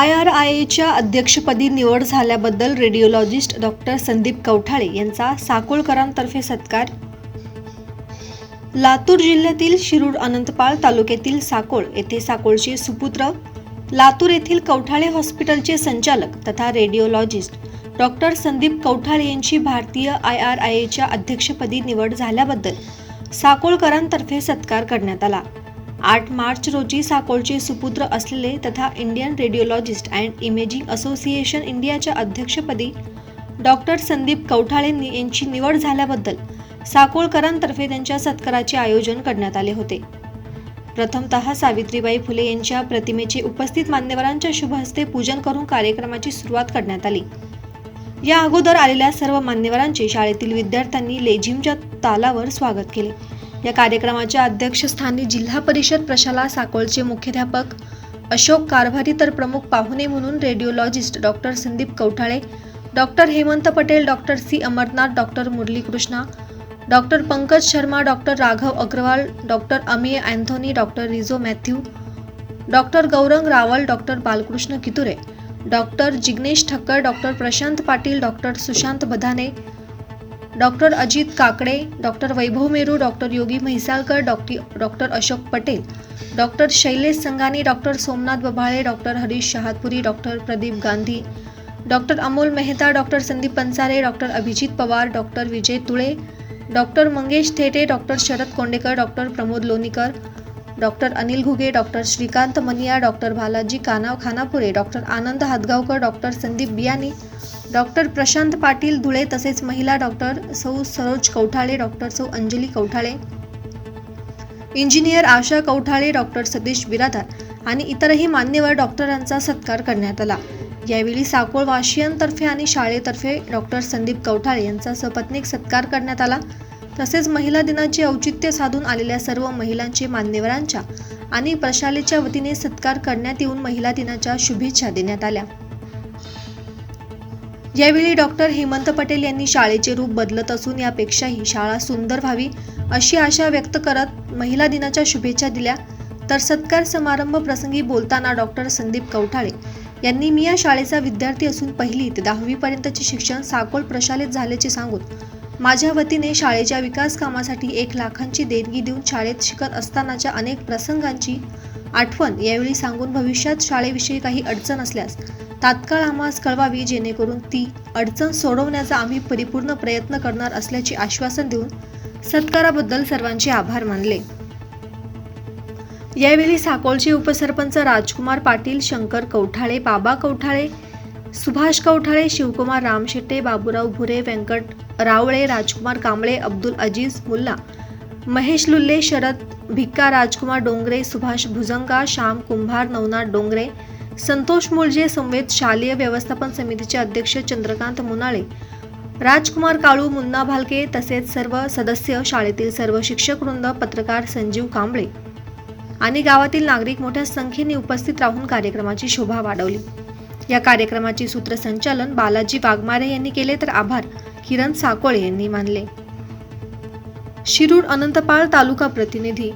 I R I एच्या अध्यक्षपदी निवड झाल्याबद्दल रेडिओलॉजिस्ट डॉक्टर संदीप कवठाळे यांचा साकोळकरांतर्फे सत्कार. लातूर जिल्ह्यातील शिरूर अनंतपाळ तालुक्यातील साकोळ येथे साकोळचे सुपुत्र लातूर येथील कवठाळे हॉस्पिटलचे संचालक तथा रेडिओलॉजिस्ट डॉक्टर संदीप कवठाळे यांची भारतीय आय आर आय एच्या अध्यक्षपदी निवड झाल्याबद्दल साकोळकरांतर्फे सत्कार करण्यात आला. आठ मार्च रोजी साकोळचे सुपुत्र असलेले तथा Indian radiologist and imaging association इंडियाच्या अध्यक्षपदी डॉक्टर संदीप कवठाळे यांची निवड झाल्याबद्दल साकोळकरांतर्फे त्यांच्या सत्काराचे आयोजन करण्यात आले होते. प्रथमतः सावित्रीबाई फुले यांच्या प्रतिमेचे उपस्थित मान्यवरांच्या शुभ हस्ते पूजन करून कार्यक्रमाची सुरुवात करण्यात आली. या अगोदर आलेल्या सर्व मान्यवरांचे शाळेतील विद्यार्थ्यांनी लेझिमच्या तालावर स्वागत केले. या कार्यक्रमाच्या अध्यक्षस्थानी जिल्हा परिषद प्रशाला साकोळचे मुख्याध्यापक अशोक कारभारी तर प्रमुख पाहुणे म्हणून radiologist doctor Sandeep Kawthale doctor Hemant Patel doctor C. Amarnath doctor Murlikrishna doctor Pankaj Sharma doctor Raghav Agarwal doctor Amiya Anthony doctor Rijo Mathew doctor Gaurang Rawal doctor Balkrishna Kiture doctor Jignesh Thakkar doctor Prashant Patil doctor Sushant Badhane doctor Ajit Kakade doctor Vaibhav Meru doctor Yogi Mhaisalkar doctor doctor Ashok Patel doctor Shailesh Sanghani doctor Somnath Babhale doctor Harish Shahadpuri doctor Pradeep Gandhi doctor Amol Mehta doctor Sandeep Pansare doctor Abhijit Pawar doctor Vijay Tule doctor Mangesh Thete doctor Sharad Kondekar doctor Pramod Lonikar doctor Anil Ghuge doctor Shrikant Maniya doctor Balaji Kanav Khanapure doctor Anand Hatgaonkar doctor Sandeep Biyani doctor Prashant Patil Dhule तसेच महिला doctor सौ Saroj Kauthale doctor सौ Anjali Kauthale engineer Asha Kauthale doctor Satish Biradar आणि इतरही मान्यवर डॉक्टरांचा सत्कार करण्यात आला. यावेळी साकोळ वाशियांतर्फे आणि शाळेतर्फे डॉक्टर संदीप कवठाळे यांचा सपत्नीक सत्कार करण्यात आला. तसेच महिला दिनाचे औचित्य साधून आलेल्या सर्व महिलांचे मान्यवरांच्या आणि प्रशालेच्या वतीने सत्कार करण्यात येऊन महिला दिनाच्या शुभेच्छा देण्यात आल्या. यावेळी डॉक्टर हेमंत पटेल यांनी शाळेचे रूप बदलत असून यापेक्षाही शाळा सुंदर व्हावी अशी आशा व्यक्त करत महिला दिनाच्या शुभेच्छा दिल्या. तर सत्कार समारंभ प्रसंगी बोलताना डॉक्टर संदीप कवठाळे यांनी मी या शाळेचा विद्यार्थी असून पहिली ते दहावीपर्यंतचे शिक्षण साकोल प्रशालेत झाल्याचे सांगून माझ्या वतीने शाळेच्या विकास कामासाठी एक लाखांची देणगी देऊन शाळेत शिकत असतानाच्या अनेक प्रसंगांची आठवण यावेळी सांगून भविष्यात शाळेविषयी काही अडचण असल्यास तात्काळ आम्हास कळवावी जेणेकरून ती अडचण सोडवण्याचा आम्ही परिपूर्ण प्रयत्न करणार असल्याचे आश्वासन देऊन सत्काराबद्दल सर्वांचे आभार मानले. यावेळी साकोळचे उपसरपंच राजकुमार पाटील शंकर कवठाळे बाबा कवठाळे सुभाष कवठाळे शिवकुमार रामशेट्टे बाबूराव भुरे व्यंकट रावळे राजकुमार कांबळे अब्दुल अजीज मुल्ला महेश लुल्ले शरद भिक्का राजकुमार डोंगरे सुभाष भुजंगा श्याम कुंभार नवनाथ डोंगरे संतोष मुळजे संवेद शालेय व्यवस्थापन समितीचे अध्यक्ष चंद्रकांत मुनाळे राजकुमार काळू मुन्ना भालके तसेच सर्व सदस्य शाळेतील सर्व शिक्षक वृंद पत्रकार संजीव कांबळे आणि गावातील नागरिक मोठ्या संख्येने उपस्थित राहून कार्यक्रमाची शोभा वाढवली. या कार्यक्रमाचे सूत्रसंचालन बालाजी वाघमारे यांनी केले तर आभार किरण साकोळे यांनी मानले. शिरूर अनंतपाळ तालुका प्रतिनिधी